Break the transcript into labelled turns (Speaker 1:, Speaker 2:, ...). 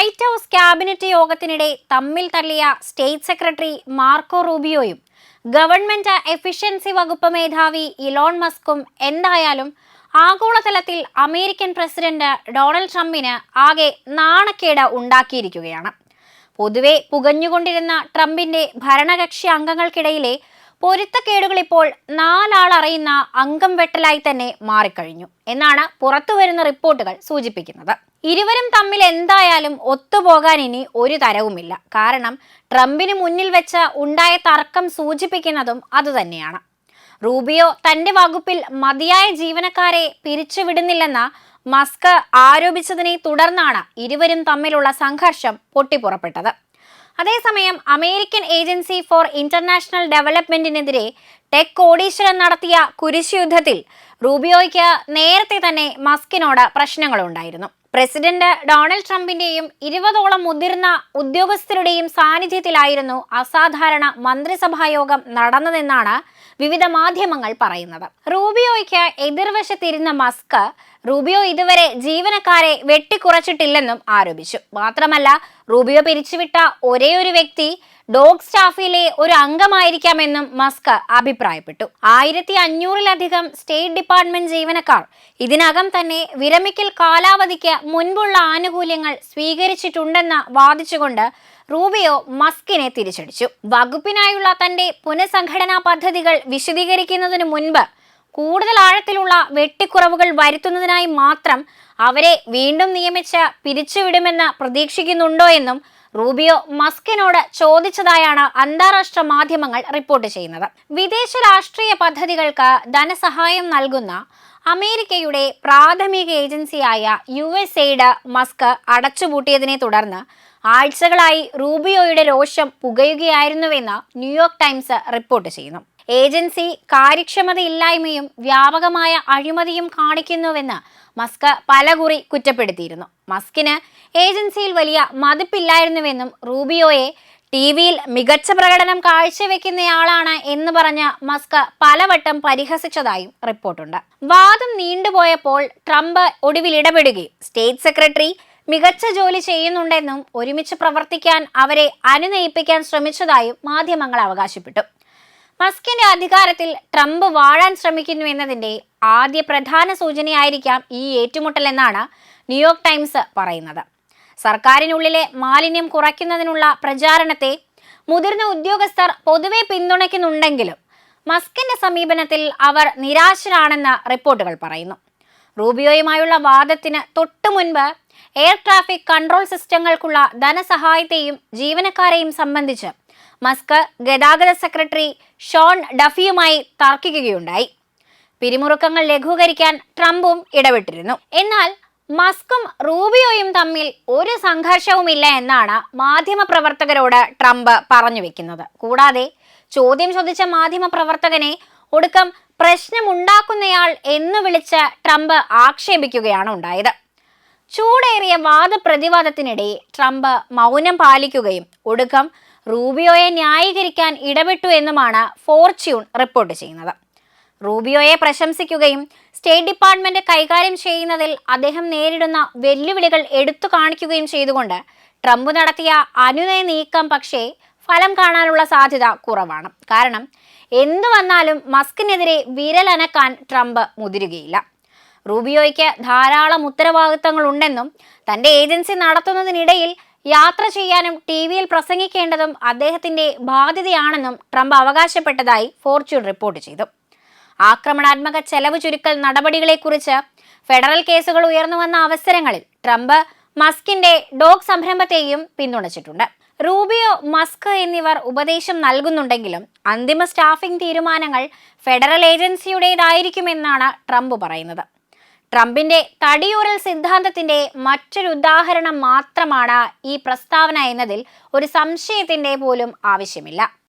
Speaker 1: White house cabinet യോഗത്തിനിടെ തമ്മിൽ തള്ളിയ സ്റ്റേറ്റ് സെക്രട്ടറി മാർക്കോ റൂബിയോയും ഗവൺമെന്റ് എഫിഷ്യൻസി വകുപ്പ് മേധാവി ഇലോൺ മസ്കും എന്തായാലും ആഗോളതലത്തിൽ അമേരിക്കൻ പ്രസിഡന്റ് ഡൊണാൾഡ് ട്രംപിന് ആകെ നാണക്കേട് ഉണ്ടാക്കിയിരിക്കുകയാണ്. പൊതുവെ പുകഞ്ഞുകൊണ്ടിരുന്ന ട്രംപിന്റെ ഭരണകക്ഷി അംഗങ്ങൾക്കിടയിലെ പൊരുത്തക്കേടുകൾ ഇപ്പോൾ നാലാൾ അറിയുന്ന അംഗം വെട്ടലായി തന്നെ മാറിക്കഴിഞ്ഞു എന്നാണ് പുറത്തുവരുന്ന റിപ്പോർട്ടുകൾ സൂചിപ്പിക്കുന്നത്. ഇരുവരും തമ്മിൽ എന്തായാലും ഒത്തുപോകാൻ ഇനി ഒരു തരവുമില്ല. കാരണം ട്രംപിന് മുന്നിൽ വെച്ച് ഉണ്ടായ തർക്കം സൂചിപ്പിക്കുന്നതും അതുതന്നെയാണ്. റൂബിയോ തന്റെ വകുപ്പിൽ മതിയായ ജീവനക്കാരെ പിരിച്ചുവിടുന്നില്ലെന്ന മസ്ക് ആരോപിച്ചതിനെ തുടർന്നാണ് ഇരുവരും തമ്മിലുള്ള സംഘർഷം പൊട്ടിപ്പുറപ്പെട്ടത്. അതേസമയം അമേരിക്കൻ ഏജൻസി ഫോർ ഇന്റർനാഷണൽ ഡെവലപ്മെന്റിനെതിരെ ടെക് കോടീശ്വരൻ നടത്തിയ കുരിശുയുദ്ധത്തിൽ റൂബിയോയ്ക്ക് നേരത്തെ തന്നെ മസ്കിനോട് പ്രശ്നങ്ങളുണ്ടായിരുന്നു. പ്രസിഡന്റ് ഡൊണാൾഡ് ട്രംപിന്റെയും ഇരുപതോളം മുതിർന്ന ഉദ്യോഗസ്ഥരുടെയും സാന്നിധ്യത്തിലായിരുന്നു അസാധാരണ മന്ത്രിസഭായോഗം നടന്നതെന്നാണ് വിവിധ മാധ്യമങ്ങൾ പറയുന്നത്. റൂബിയോയ്ക്ക് എതിർവശത്തിരുന്ന മസ്ക് റൂബിയോ ഇതുവരെ ജീവനക്കാരെ വെട്ടിക്കുറച്ചിട്ടില്ലെന്നും ആരോപിച്ചു. മാത്രമല്ല റൂബിയോ പിരിച്ചുവിട്ട ഒരേ ഒരു വ്യക്തി ഡോഗ് സ്റ്റാഫിലെ ഒരു അംഗമായിരിക്കാമെന്നും മസ്ക് അഭിപ്രായപ്പെട്ടു. ആയിരത്തി അഞ്ഞൂറിലധികം സ്റ്റേറ്റ് ഡിപ്പാർട്ട്മെന്റ് ജീവനക്കാർ ഇതിനകം തന്നെ വിരമിക്കൽ കാലാവധിക്ക് മുൻപുള്ള ആനുകൂല്യങ്ങൾ സ്വീകരിച്ചിട്ടുണ്ടെന്ന് വാദിച്ചുകൊണ്ട് റൂബിയോ മസ്കിനെ തിരിച്ചടിച്ചു. വകുപ്പിനായുള്ള തന്റെ പുനഃസംഘടനാ പദ്ധതികൾ വിശദീകരിക്കുന്നതിനു മുൻപ് കൂടുതൽ ആഴത്തിലുള്ള വെട്ടിക്കുറവുകൾ വരുത്തുന്നതിനായി മാത്രം അവരെ വീണ്ടും നിയമിച്ച് പിരിച്ചുവിടുമെന്ന് പ്രതീക്ഷിക്കുന്നുണ്ടോ എന്നും റൂബിയോ മസ്കിനോട് ചോദിച്ചതായാണ് അന്താരാഷ്ട്ര മാധ്യമങ്ങൾ റിപ്പോർട്ട് ചെയ്യുന്നത്. വിദേശ രാഷ്ട്രീയ പദ്ധതികൾക്ക് ധനസഹായം നൽകുന്ന അമേരിക്കയുടെ പ്രാഥമിക ഏജൻസിയായ യു എസ് എയ്ഡ് മസ്ക് അടച്ചുപൂട്ടിയതിനെ തുടർന്ന് ആഴ്ചകളായി റൂബിയോയുടെ രോഷം പുകയുകയായിരുന്നുവെന്ന് ന്യൂയോർക്ക് ടൈംസ് റിപ്പോർട്ട് ചെയ്യുന്നു. ഏജൻസി കാര്യക്ഷമതയില്ലായ്മയും വ്യാപകമായ അഴിമതിയും കാണിക്കുന്നുവെന്ന് മസ്ക് പലകുറി കുറ്റപ്പെടുത്തിയിരുന്നു. മസ്കിന് ഏജൻസിയിൽ വലിയ മതിപ്പില്ലായിരുന്നുവെന്നും റൂബിയോയെ ടി വിയിൽ മികച്ച പ്രകടനം കാഴ്ചവെക്കുന്നയാളാണ് എന്ന് പറഞ്ഞ മസ്ക് പലവട്ടം പരിഹസിച്ചതായും റിപ്പോർട്ടുണ്ട്. വാദം നീണ്ടുപോയപ്പോൾ ട്രംപ് ഒടുവിൽ ഇടപെടുകയും സ്റ്റേറ്റ് സെക്രട്ടറി മികച്ച ജോലി ചെയ്യുന്നുണ്ടെന്നും ഒരുമിച്ച് പ്രവർത്തിക്കാൻ അവരെ അനുനയിപ്പിക്കാൻ ശ്രമിച്ചതായും മാധ്യമങ്ങൾ അവകാശപ്പെട്ടു. മസ്കിന്റെ അധികാരത്തിൽ ട്രംപ് വാഴാൻ ശ്രമിക്കുന്നു എന്നതിന്റെ ആദ്യ പ്രധാന സൂചനയായിരിക്കാം ഈ ഏറ്റുമുട്ടൽ എന്നാണ് ന്യൂയോർക്ക് ടൈംസ് പറയുന്നത്. സർക്കാരിനുള്ളിലെ മാലിന്യം കുറയ്ക്കുന്നതിനുള്ള പ്രചാരണത്തെ മുതിർന്ന ഉദ്യോഗസ്ഥർ പൊതുവെ പിന്തുണയ്ക്കുന്നുണ്ടെങ്കിലും മസ്കിന്റെ സമീപനത്തിൽ അവർ നിരാശരാണെന്ന് റിപ്പോർട്ടുകൾ പറയുന്നു. റൂബിയോയുമായുള്ള വാദത്തിന് തൊട്ടു മുൻപ് എയർ ട്രാഫിക് കൺട്രോൾ സിസ്റ്റങ്ങൾക്കുള്ള ധനസഹായത്തെയും ജീവനക്കാരെയും സംബന്ധിച്ച് മസ്ക് ഗതാഗത സെക്രട്ടറി ഷോൺ ഡഫിയുമായി തർക്കിക്കുകയുണ്ടായി. പിരിമുറുക്കങ്ങൾ ലഘൂകരിക്കാൻ ട്രംപും ഇടപെട്ടിരുന്നു. എന്നാൽ മസ്കും റൂബിയോയും തമ്മിൽ ഒരു സംഘർഷവുമില്ല എന്നാണ് മാധ്യമപ്രവർത്തകരോട് ട്രംപ് പറഞ്ഞു വെക്കുന്നത്. കൂടാതെ ചോദ്യം ചോദിച്ച മാധ്യമപ്രവർത്തകനെ ഒടുക്കം പ്രശ്നമുണ്ടാക്കുന്നയാൾ എന്ന് വിളിച്ച് ട്രംപ് ആക്ഷേപിക്കുകയാണ് ഉണ്ടായത്. ചൂടേറിയ വാദപ്രതിവാദത്തിനിടെ ട്രംപ് മൗനം പാലിക്കുകയും ഒടുക്കം റൂബിയോയെ ന്യായീകരിക്കാൻ ഇടപെട്ടു എന്നുമാണ് ഫോർച്യൂൺ റിപ്പോർട്ട് ചെയ്യുന്നത്. റൂബിയോയെ പ്രശംസിക്കുകയും സ്റ്റേറ്റ് ഡിപ്പാർട്ട്മെന്റ് കൈകാര്യം ചെയ്യുന്നതിൽ അദ്ദേഹം നേരിടുന്ന വെല്ലുവിളികൾ എടുത്തു കാണിക്കുകയും ചെയ്തുകൊണ്ട് ട്രംപ് നടത്തിയ അനുനയ നീക്കം പക്ഷേ ഫലം കാണാനുള്ള സാധ്യത കുറവാണ്. കാരണം എന്തു വന്നാലും മസ്കിനെതിരെ വിരലനക്കാൻ ട്രംപ് മുതിരുകയില്ല. റൂബിയോയ്ക്ക് ധാരാളം ഉത്തരവാദിത്തങ്ങളുണ്ടെന്നും തന്റെ ഏജൻസി നടത്തുന്നതിനിടയിൽ യാത്ര ചെയ്യാനും ടി വിയിൽ പ്രസംഗിക്കേണ്ടതും അദ്ദേഹത്തിന്റെ ബാധ്യതയാണെന്നും ട്രംപ് അവകാശപ്പെട്ടതായി ഫോർച്യൂൺ റിപ്പോർട്ട് ചെയ്തു. ആക്രമണാത്മക ചെലവ് ചുരുക്കൽ നടപടികളെക്കുറിച്ച് ഫെഡറൽ കേസുകൾ ഉയർന്നു വന്ന അവസരങ്ങളിൽ ട്രംപ് മസ്കിന്റെ ഡോഗ് സംരംഭത്തെയും പിന്തുണച്ചിട്ടുണ്ട്. റൂബിയോ മസ്ക് എന്നിവർ ഉപദേശം നൽകുന്നുണ്ടെങ്കിലും അന്തിമ സ്റ്റാഫിംഗ് തീരുമാനങ്ങൾ ഫെഡറൽ ഏജൻസിയുടേതായിരിക്കുമെന്നാണ് ട്രംപ് പറയുന്നത്. ട്രംപിന്റെ തടിയൂരൽ സിദ്ധാന്തത്തിന്റെ മറ്റൊരു ഉദാഹരണം മാത്രമാണ് ഈ പ്രസ്താവന എന്നതിൽ ഒരു സംശയത്തിന്റെ പോലും ആവശ്യമില്ല.